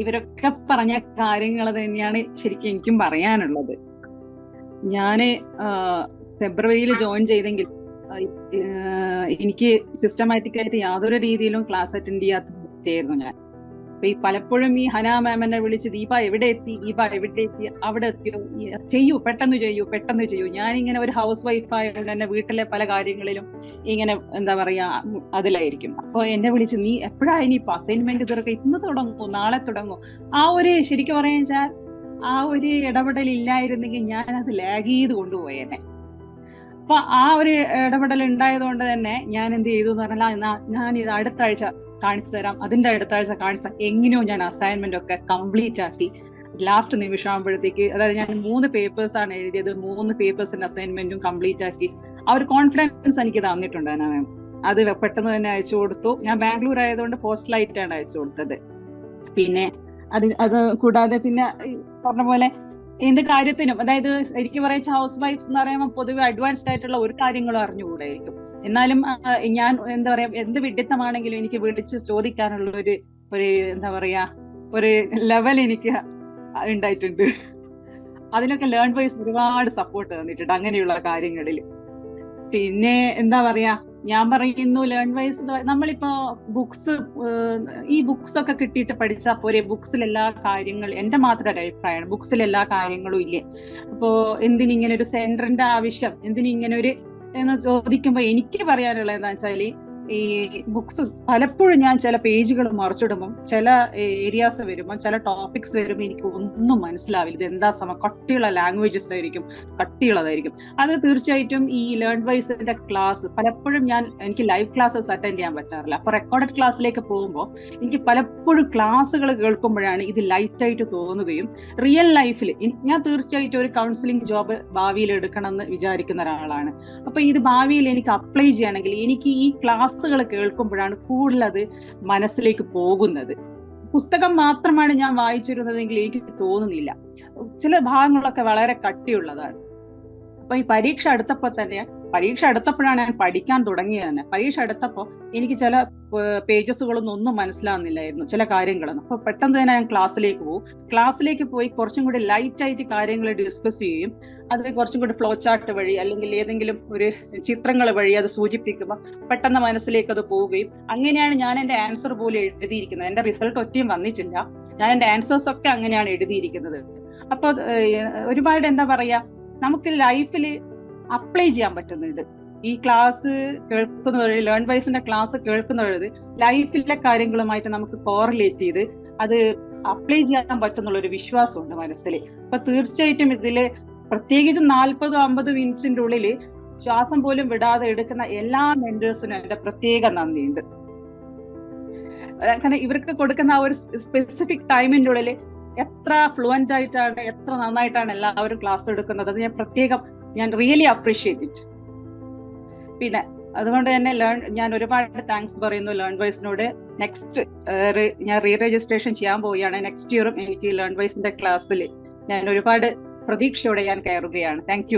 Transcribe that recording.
ഇവരൊക്കെ പറഞ്ഞ കാര്യങ്ങൾ തന്നെയാണ് ശരിക്കും എനിക്കും പറയാനുള്ളത്. ഞാൻ ഫെബ്രുവരിയിൽ ജോയിൻ ചെയ്തെങ്കിൽ എനിക്ക് സിസ്റ്റമാറ്റിക് ആയിട്ട് യാതൊരു രീതിയിലും ക്ലാസ് അറ്റൻഡ് ചെയ്യാത്ത വ്യക്തിയായിരുന്നു ഞാൻ. അപ്പൊ ഈ പലപ്പോഴും ഈ ഹനാ മാം എന്നെ വിളിച്ച് ദീപ എവിടെ എത്തി? ദീപ എവിടെ എത്തി? അവിടെ എത്തിയോ? ചെയ്യൂ പെട്ടെന്ന് ചെയ്യൂ പെട്ടെന്ന് ചെയ്യൂ. ഞാൻ ഇങ്ങനെ ഒരു ഹൗസ് വൈഫ് ആയതുകൊണ്ട് തന്നെ വീട്ടിലെ പല കാര്യങ്ങളിലും ഇങ്ങനെ എന്താ പറയാ അതിലായിരിക്കും. അപ്പൊ എന്നെ വിളിച്ച് നീ എപ്പോഴാ ഇനി ഇപ്പൊ അസൈൻമെന്റ് തീർക്കുക ഇന്ന് തുടങ്ങൂ നാളെ തുടങ്ങൂ ആ ഒരു ശരിക്കും പറയാൻ വെച്ചാൽ ആ ഒരു ഇടപെടൽ ഇല്ലായിരുന്നെങ്കിൽ ഞാൻ അത് ലാഗ് ചെയ്ത് കൊണ്ടുപോയേനെ. അപ്പൊ ആ ഒരു ഇടപെടൽ ഉണ്ടായതുകൊണ്ട് തന്നെ ഞാൻ എന്ത് ചെയ്തു എന്ന് പറഞ്ഞാൽ ഞാൻ ഇത് അടുത്ത ആഴ്ച കാണിച്ചു തരാം. അതിന്റെ അടുത്താഴ്ച കാണിച്ചു തരാം എങ്ങനെയോ ഞാൻ അസൈൻമെന്റ് ഒക്കെ കംപ്ലീറ്റ് ആക്കി. ലാസ്റ്റ് നിമിഷം ആകുമ്പോഴത്തേക്ക് അതായത് ഞാൻ മൂന്ന് പേപ്പേഴ്സ് ആണ് എഴുതിയത്. മൂന്ന് പേപ്പേഴ്സിന്റെ അസൈൻമെന്റും കംപ്ലീറ്റ് ആക്കി. ആ ഒരു കോൺഫിഡൻസ് എനിക്ക് തന്നിട്ടുണ്ട് മാം അത് പെട്ടെന്ന് തന്നെ അയച്ചു കൊടുത്തു. ഞാൻ ബാംഗ്ലൂർ ആയതുകൊണ്ട് പോസ്റ്റ് ലൈറ്റാണ് അയച്ചു കൊടുത്തത്. പിന്നെ അത് അത് കൂടാതെ പിന്നെ പറഞ്ഞ പോലെ എന്ത് കാര്യത്തിനും അതായത് എനിക്ക് പറയുന്ന ഹൗസ് വൈഫ്സ് എന്ന് പറയുമ്പോൾ പൊതുവെ അഡ്വാൻസ്ഡ് ആയിട്ടുള്ള ഒരു കാര്യങ്ങളും അറിഞ്ഞുകൂടായിരിക്കും. എന്നാലും ഞാൻ എന്താ പറയാ എന്ത് വിഡിത്തമാണെങ്കിലും എനിക്ക് വിളിച്ച് ചോദിക്കാനുള്ള ഒരു ഒരു എന്താ പറയാ ഒരു ലെവൽ എനിക്ക് ഉണ്ടായിട്ടുണ്ട്. അതിനൊക്കെ ലേൺ വൈസ് ഒരുപാട് സപ്പോർട്ട് തന്നിട്ടുണ്ട് അങ്ങനെയുള്ള കാര്യങ്ങളിൽ. പിന്നെ എന്താ പറയാ ഞാൻ പറയുന്നു ലേൺ വൈസ് നമ്മളിപ്പോ ബുക്സ് ഈ ബുക്സ് ഒക്കെ കിട്ടിയിട്ട് പഠിച്ചാൽ പോരെ ബുക്സിൽ എല്ലാ കാര്യങ്ങൾ എന്റെ മാത്രം ഒരു അഭിപ്രായമാണ് ബുക്സിൽ എല്ലാ കാര്യങ്ങളും ഇല്ലേ. അപ്പോ എന്തിനിങ്ങനെ ഒരു സെന്ററിന്റെ ആവശ്യം എന്തിനിങ്ങനെ ഒരു എന്ന് ചോദിക്കുമ്പോൾ എനിക്ക് പറയാനുള്ളത് എന്താ വെച്ചാൽ ഈ ബുക്സ് പലപ്പോഴും ഞാൻ ചില പേജുകൾ മറിച്ചിടുമ്പം ചില ഏരിയാസ് വരുമ്പോൾ ചില ടോപ്പിക്സ് വരുമ്പോൾ എനിക്ക് ഒന്നും മനസ്സിലാവില്ല. ഇത് എന്താ സമ കട്ടിയുള്ള ലാംഗ്വേജസ് ആയിരിക്കും കട്ടിയുള്ളതായിരിക്കും. അത് തീർച്ചയായിട്ടും ഈ ലേൺ വൈസിന്റെ ക്ലാസ് പലപ്പോഴും ഞാൻ എനിക്ക് ലൈവ് ക്ലാസ്സസ് അറ്റൻഡ് ചെയ്യാൻ പറ്റാറില്ല. അപ്പൊ റെക്കോർഡഡ് ക്ലാസ്സിലേക്ക് പോകുമ്പോൾ എനിക്ക് പലപ്പോഴും ക്ലാസ്സുകൾ കേൾക്കുമ്പോഴാണ് ഇത് ലൈറ്റായിട്ട് തോന്നുകയും റിയൽ ലൈഫിൽ ഞാൻ തീർച്ചയായിട്ടും ഒരു കൗൺസിലിംഗ് ജോബ് ഭാവിയിൽ എടുക്കണം എന്ന് വിചാരിക്കുന്ന ഒരാളാണ്. അപ്പൊ ഇത് ഭാവിയിൽ എനിക്ക് അപ്ലൈ ചെയ്യണമെങ്കിൽ എനിക്ക് ഈ ക്ലാസ് ക്ലാസ്സുകൾ കേൾക്കുമ്പോഴാണ് കൂടുതൽ അത് മനസ്സിലേക്ക് പോകുന്നത്. പുസ്തകം മാത്രമാണ് ഞാൻ വായിച്ചിരുന്നതെങ്കിൽ എനിക്ക് തോന്നുന്നില്ല. ചില ഭാഗങ്ങളൊക്കെ വളരെ കട്ടിയുള്ളതാണ്. അപ്പൊ ഈ പരീക്ഷ അടുത്തപ്പോൾ തന്നെ പരീക്ഷ എടുത്തപ്പോഴാണ് ഞാൻ പഠിക്കാൻ തുടങ്ങിയത് തന്നെ. പരീക്ഷ എടുത്തപ്പോൾ എനിക്ക് ചില പേജസുകളൊന്നും ഒന്നും മനസ്സിലാവുന്നില്ലായിരുന്നു ചില കാര്യങ്ങളൊന്നും. അപ്പൊ പെട്ടെന്ന് തന്നെ ഞാൻ ക്ലാസ്സിലേക്ക് പോകും ക്ലാസ്സിലേക്ക് പോയി കുറച്ചും കൂടി ലൈറ്റ് ആയിട്ട് കാര്യങ്ങൾ ഡിസ്കസ് ചെയ്യും. അത് കുറച്ചും കൂടി ഫ്ലോ ചാർട്ട് വഴി അല്ലെങ്കിൽ ഏതെങ്കിലും ഒരു ചിത്രങ്ങൾ വഴി അത് സൂചിപ്പിക്കുമ്പോൾ പെട്ടെന്ന് മനസ്സിലേക്ക് അത് പോവുകയും. അങ്ങനെയാണ് ഞാൻ എന്റെ ആൻസർ പോലും എഴുതിയിരിക്കുന്നത്. എന്റെ റിസൾട്ട് ഒറ്റയും വന്നിട്ടില്ല. ഞാൻ എന്റെ ആൻസേഴ്സ് ഒക്കെ അങ്ങനെയാണ് എഴുതിയിരിക്കുന്നത്. അപ്പൊ ഒരുപാട് എന്താ പറയാ നമുക്ക് ലൈഫിൽ അപ്ലൈ ചെയ്യാൻ പറ്റുന്നുണ്ട്. ഈ ക്ലാസ് കേൾക്കുന്നവർ ലേൺ വൈസിന്റെ ക്ലാസ് കേൾക്കുന്ന ലൈഫിലെ കാര്യങ്ങളുമായിട്ട് നമുക്ക് കോറിലേറ്റ് ചെയ്ത് അത് അപ്ലൈ ചെയ്യാൻ പറ്റുന്നുള്ള ഒരു വിശ്വാസമുണ്ട് മനസ്സിൽ അപ്പൊ തീർച്ചയായിട്ടും ഇതിൽ പ്രത്യേകിച്ചും നാൽപ്പതോ അമ്പത് മിനിറ്റ്സിന്റെ ഉള്ളിൽ ശ്വാസം പോലും വിടാതെ എടുക്കുന്ന എല്ലാ മെന്റേഴ്സിനും എന്റെ പ്രത്യേക നന്ദിയുണ്ട്. കാരണം ഇവർക്ക് കൊടുക്കുന്ന ആ ഒരു സ്പെസിഫിക് ടൈമിന്റെ ഉള്ളിൽ എത്ര ഫ്ലുവന്റ് ആയിട്ടാണ് എത്ര നന്നായിട്ടാണ് എല്ലാവരും ക്ലാസ് എടുക്കുന്നത്. അത് ഞാൻ പ്രത്യേകം ഞാൻ റിയലി അപ്രീഷിയേറ്റ് ഇറ്റ് പിന്നെ അതുകൊണ്ട് തന്നെ ലേൺ ഞാൻ ഒരുപാട് താങ്ക്സ് പറയുന്നു ലേൺ വൈസിനോട് നെക്സ്റ്റ് ഞാൻ റീ രജിസ്ട്രേഷൻ ചെയ്യാൻ പോവുകയാണ്. നെക്സ്റ്റ് ഇയറും എനിക്ക് ലേൺ വൈസിന്റെ ക്ലാസ്സിൽ ഞാൻ ഒരുപാട് പ്രതീക്ഷയോടെ ഞാൻ കയറുകയാണ്. താങ്ക്